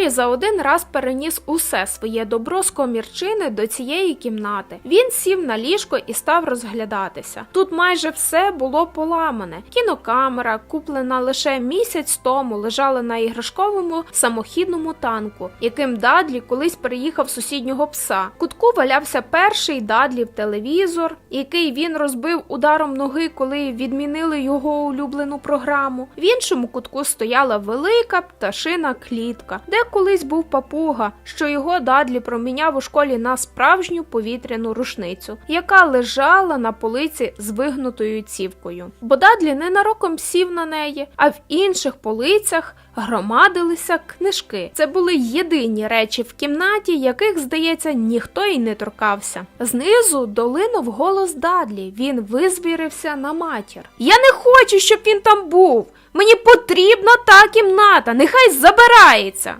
Гаррі за один раз переніс усе своє добро з комірчини до цієї кімнати. Він сів на ліжко і став розглядатися. Тут майже все було поламане. Кінокамера, куплена лише місяць тому, лежала на іграшковому самохідному танку, яким Дадлі колись переїхав сусіднього пса. Кутку валявся перший Дадлів телевізор, який він розбив ударом ноги, коли відмінили його улюблену програму. В іншому кутку стояла велика пташина клітка, де колись був папуга, що його Дадлі проміняв у школі на справжню повітряну рушницю, яка лежала на полиці з вигнутою цівкою. Бо Дадлі ненароком сів на неї, а в інших полицях громадилися книжки. Це були єдині речі в кімнаті, яких, здається, ніхто й не торкався. Знизу долинув голос Дадлі. Він визвірився на матір. Я не хочу, щоб він там був. Мені потрібна та кімната, нехай забирається.